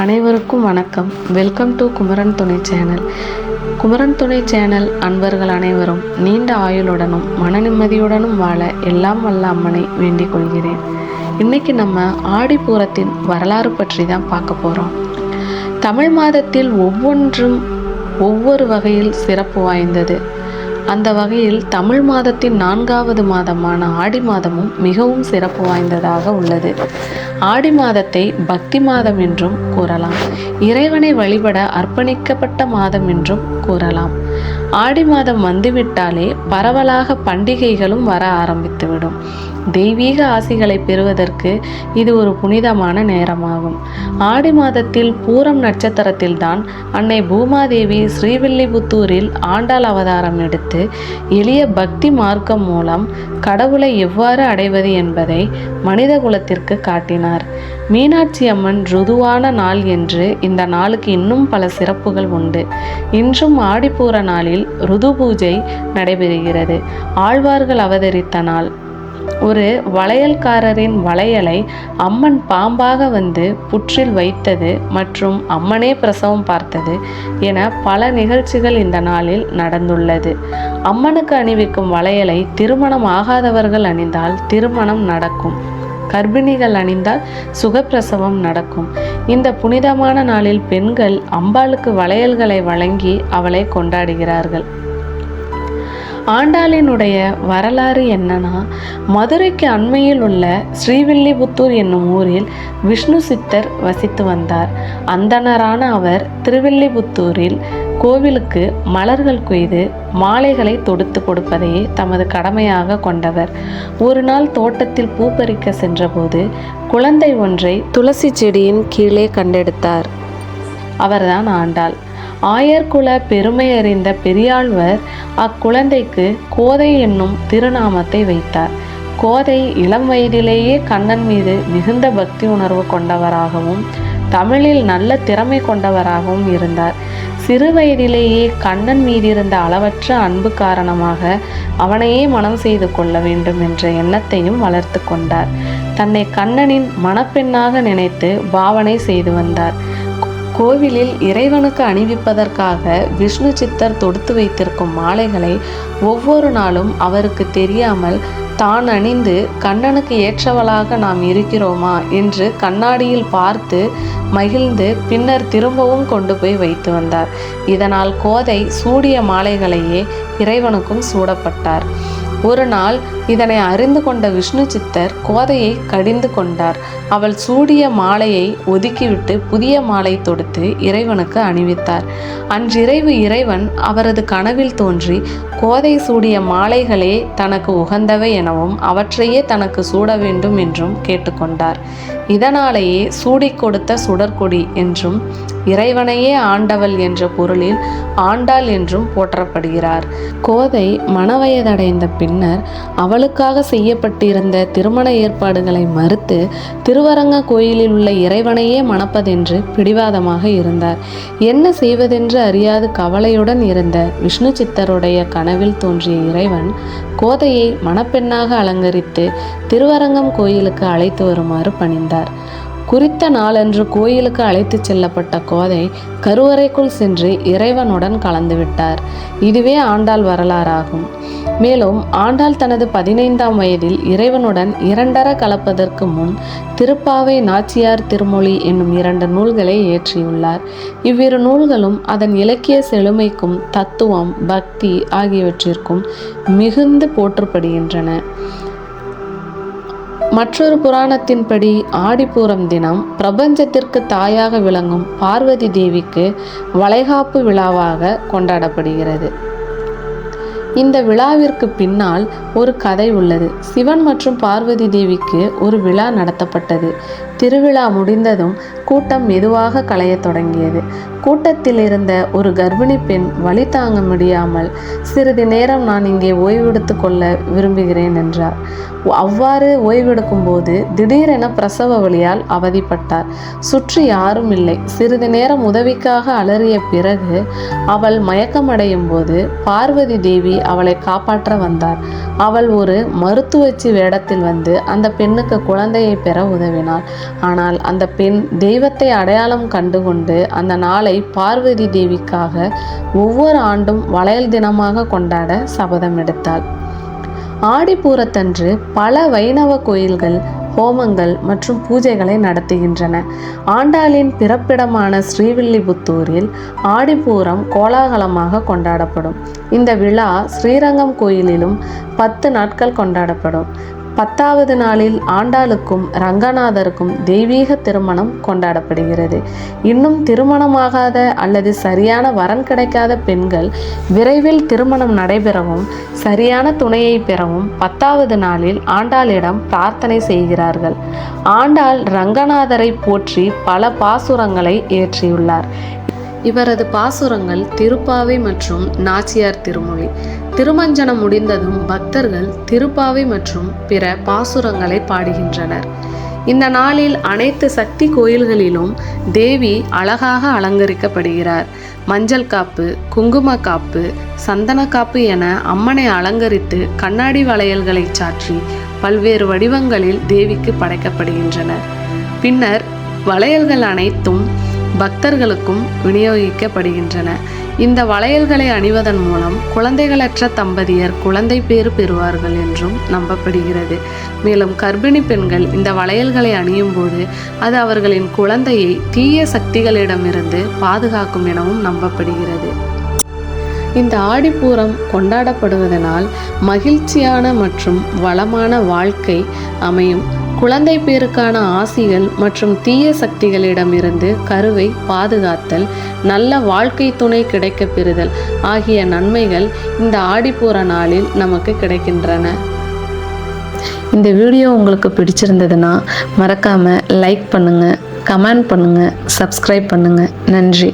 அனைவருக்கும் வணக்கம். Welcome to Kumaran துணை சேனல். குமரன் துணை சேனல் அன்பர்கள் அனைவரும் நீண்ட ஆயுளுடனும் மன நிம்மதியுடனும் வாழ எல்லாம் வல்ல அம்மனை வேண்டிக் கொள்கிறேன். இன்னைக்கு நம்ம ஆடிப்பூரத்தின் வரலாறு பற்றி தான் பார்க்க போகிறோம் தமிழ் மாதத்தில் ஒவ்வொன்றும் ஒவ்வொரு வகையில் சிறப்பு வாய்ந்தது. அந்த வகையில் தமிழ் மாதத்தின் நான்காவது மாதமான ஆடி மாதமும் மிகவும் சிறப்பு வாய்ந்ததாக உள்ளது. ஆடி மாதத்தை பக்தி மாதம் என்றும் கூறலாம். இறைவனை வழிபட அர்ப்பணிக்கப்பட்ட மாதம் என்றும் கூறலாம். ஆடி மாதம் வந்துவிட்டாலே பரவலாக பண்டிகைகளும் வர ஆரம்பித்துவிடும். தெய்வீக ஆசிகளை பெறுவதற்கு இது ஒரு புனிதமான நேரமாகும். ஆடி மாதத்தில் பூரம் நட்சத்திரத்தில்தான் அன்னை பூமாதேவி ஸ்ரீவில்லிபுத்தூரில் ஆண்டாள் அவதாரம் எடுத்து எளிய பக்தி மார்க்கம் மூலம் கடவுளை எவ்வாறு அடைவது என்பதை மனித குலத்திற்கு காட்டினார். மீனாட்சி அம்மன் ருதுவான நாள் என்று இந்த நாளுக்கு இன்னும் பல சிறப்புகள் உண்டு. இன்றும் ஆடிப்பூர நாளில் ருது பூஜை நடைபெறுகிறது. ஆழ்வார்கள் அவதரித்த நாள். ஒரு வளையல்காரரின் வளையலை அம்மன் பாம்பாக வந்து புற்றில் வைத்தது மற்றும் அம்மனே பிரசவம் பார்த்தது என பல நிகழ்ச்சிகள் இந்த நாளில் நடந்துள்ளது. அம்மனுக்கு அணிவிக்கும் வளையலை திருமணம் ஆகாதவர்கள் அணிந்தால் திருமணம் நடக்கும். கர்ப்பிணிகள் அணிந்தால் சுகப்பிரசவம் நடக்கும். இந்த புனிதமான நாளில் பெண்கள் அம்பாளுக்கு வளையல்களை வழங்கி அவளை கொண்டாடுகிறார்கள். ஆண்டாளினுடைய வரலாறு என்னன்னா மதுரைக்கு அண்மையில் உள்ள ஸ்ரீவில்லிபுத்தூர் என்னும் ஊரில் விஷ்ணு சித்தர் வசித்து வந்தார். அந்தணரான அவர் திருவில்லிபுத்தூரில் கோவிலுக்கு மலர்கள் கொய்து மாலைகளை தொடுத்து கொடுப்பதையே தமது கடமையாக கொண்டவர். ஒரு நாள் தோட்டத்தில் பூ பறிக்க சென்றபோது குழந்தை ஒன்றை துளசி செடியின் கீழே கண்டெடுத்தார். அவர்தான் ஆண்டாள். ஆயர்குல பெருமை அறிந்த பெரியாழ்வர் அக்குழந்தைக்கு கோதை என்னும் திருநாமத்தை வைத்தார். கோதை இளம் வயதிலேயே கண்ணன் மீது மிகுந்த பக்தி உணர்வு கொண்டவராகவும் தமிழில் நல்ல திறமை கொண்டவராகவும் இருந்தார். சிறுவயதிலேயே கண்ணன் மீதிருந்த அளவற்ற அன்பு காரணமாக அவனையே மனம் செய்து கொள்ள வேண்டும் என்ற எண்ணத்தையும் வளர்த்து கொண்டார். தன்னை கண்ணனின் மணப்பெண்ணாக நினைத்து பாவனை செய்து வந்தார். கோவிலில் இறைவனுக்கு அணிவிப்பதற்காக விஷ்ணு சித்தர் தொடுத்து வைத்திருக்கும் மாலைகளை ஒவ்வொரு நாளும் அவருக்கு தெரியாமல் தான் அணிந்து கண்ணனுக்கு ஏற்றவளாக நாம் இருக்கிறோமா என்று கண்ணாடியில் பார்த்து மகிழ்ந்து பின்னர் திரும்பவும் கொண்டு போய் வைத்து வந்தார். இதனால் கோதை சூடிய மாலைகளையே இறைவனுக்கும் சூடப்பட்டார். ஒரு நாள் இதனை அறிந்து கொண்ட விஷ்ணு சித்தர் கோதையை கடிந்து கொண்டார். அவள் சூடிய மாலையை ஒதுக்கிவிட்டு புதிய மாலை தொடுத்து இறைவனுக்கு அணிவித்தார். அன்றிரவு இறைவன் அவரது கனவில் தோன்றி கோதை சூடிய மாலைகளே தனக்கு உகந்தவை எனவும் அவற்றையே தனக்கு சூட வேண்டும் என்றும் கேட்டுக்கொண்டார். இதனாலேயே சூடி கொடுத்த சுடற்கொடி என்றும் இறைவனையே ஆண்டவள் என்ற பொருளில் ஆண்டாள் என்றும் போற்றப்படுகிறார். கோதை மணவயதடைந்த பின்னர் அவளுக்காக செய்யப்பட்டிருந்த திருமண ஏற்பாடுகளை மறுத்து திருவரங்க கோயிலில் உள்ள இறைவனையே மணப்பதென்று பிடிவாதமாக இருந்தார். என்ன செய்வதென்று அறியாது கவலையுடன் இருந்த விஷ்ணு சித்தருடைய கனவில் தோன்றிய இறைவன் கோதையை மணப்பெண்ணாக அலங்கரித்து திருவரங்கம் கோயிலுக்கு அழைத்து வருமாறு பணிந்தார். குறித்த நாளன்று கோயிலுக்கு அழைத்து செல்லப்பட்ட கோதை கருவறைக்குள் சென்று இறைவனுடன் கலந்துவிட்டார் இதுவே ஆண்டாள் வரலாறாகும். மேலும் ஆண்டாள் தனது பதினைந்தாம் வயதில் இறைவனுடன் இரண்டர கலப்பதற்கு முன் திருப்பாவை நாச்சியார் திருமொழி என்னும் இரண்டு நூல்களை இயற்றியுள்ளார். இவ்விரு நூல்களும் அதன் இலக்கிய செழுமைக்கும் தத்துவம் பக்தி ஆகியவற்றிற்கும் மிகுந்து போற்றப்படுகின்றன. மற்றொரு புராணத்தின்படி ஆடிப்பூரம் தினம் பிரபஞ்சத்திற்கு தாயாக விளங்கும் பார்வதி தேவிக்கு வளைகாப்பு விழாவாக கொண்டாடப்படுகிறது. இந்த விழாவிற்கு பின்னால் ஒரு கதை உள்ளது. சிவன் மற்றும் பார்வதி தேவிக்கு ஒரு விழா நடத்தப்பட்டது. திருவிழா முடிந்ததும் கூட்டம் மெதுவாக கலையத் தொடங்கியது. கூட்டத்தில் இருந்த ஒரு கர்ப்பிணி பெண் வழி தாங்க முடியாமல் சிறிது நேரம் நான் இங்கே ஓய்வெடுத்து கொள்ள விரும்புகிறேன் என்றார். அவ்வாறு ஓய்வெடுக்கும் போது திடீரென பிரசவ வழியால் அவதிப்பட்டார். சுற்றி யாரும் இல்லை. சிறிது நேரம் உதவிக்காக அலறிய பிறகு அவள் மயக்கமடையும் போது பார்வதி தேவி அவளை காப்பாற்ற வந்தார். அவள் ஒரு மருத்துவச்சி வேடத்தில் வந்து அந்த பெண்ணுக்கு குழந்தையை பெற உதவினாள். ஆனால் அந்த பெண் தெய்வத்தை அடையாளம் கண்டுகொண்டு அந்த நாளை பார்வதி தேவிக்காக ஒவ்வொரு ஆண்டும் வளையல் தினமாக கொண்டாட சபதம் எடுத்தாள். ஆடிப்பூரத்தன்று பல வைணவ கோயில்கள் ஹோமங்கள் மற்றும் பூஜைகளை நடத்துகின்றன. ஆண்டாளின் பிறப்பிடமான ஸ்ரீவில்லிபுத்தூரில் ஆடிப்பூரம் கோலாகலமாக கொண்டாடப்படும். இந்த விழா ஸ்ரீரங்கம் கோயிலிலும் பத்து நாட்கள் கொண்டாடப்படும். பத்தாவது நாளில் ஆண்டாளுக்கும் ரங்கநாதருக்கும் தெய்வீக திருமணம் கொண்டாடப்படுகிறது. இன்னும் திருமணமாகாத அல்லது சரியான வரன் கிடைக்காத பெண்கள் விரைவில் திருமணம் நடைபெறவும் சரியான துணையை பெறவும் பத்தாவது நாளில் ஆண்டாளிடம் பிரார்த்தனை செய்கிறார்கள். ஆண்டாள் ரங்கநாதரை போற்றி பல பாசுரங்களை இயற்றியுள்ளார் இவரது பாசுரங்கள் திருப்பாவை மற்றும் நாச்சியார் திருமொழி. திருமஞ்சனம் முடிந்ததும் பக்தர்கள் திருப்பாவை மற்றும் பிற பாசுரங்களை பாடுகின்றனர். இந்த நாளில் அனைத்து சக்தி கோயில்களிலும் தேவி அழகாக அலங்கரிக்கப்படுகிறார். மஞ்சள் காப்பு குங்கும காப்பு சந்தன காப்பு என அம்மனை அலங்கரித்து கண்ணாடி வளையல்களை சாற்றி பல்வேறு வடிவங்களில் தேவிக்கு படைக்கப்படுகின்றனர். பின்னர் வளையல்கள் அனைத்தும் பக்தர்களுக்கும் விநியோகிக்கப்படுகின்றன. இந்த வளையல்களை அணிவதன் மூலம் குழந்தைகளற்ற தம்பதியர் குழந்தை பேறு பெறுவார்கள் என்றும் நம்பப்படுகிறது. மேலும் கர்ப்பிணி பெண்கள் இந்த வளையல்களை அணியும் போது அது அவர்களின் குழந்தையை தீய சக்திகளிடமிருந்து பாதுகாக்கும் எனவும் நம்பப்படுகிறது. இந்த ஆடிப்பூரம் கொண்டாடப்படுவதனால் மகிழ்ச்சியான மற்றும் வளமான வாழ்க்கை அமையும். குழந்தை பேருக்கான ஆசிகள் மற்றும் தீய சக்திகளிடமிருந்து கருவை பாதுகாத்தல் நல்ல வாழ்க்கை துணை கிடைக்கப் பெறுதல் ஆகிய நன்மைகள் இந்த ஆடிப்பூர நாளில் நமக்கு கிடைக்கின்றன. இந்த வீடியோ உங்களுக்கு பிடிச்சிருந்ததுன்னா மறக்காமல் லைக் பண்ணுங்கள் கமெண்ட் பண்ணுங்கள் சப்ஸ்கிரைப் பண்ணுங்கள் நன்றி.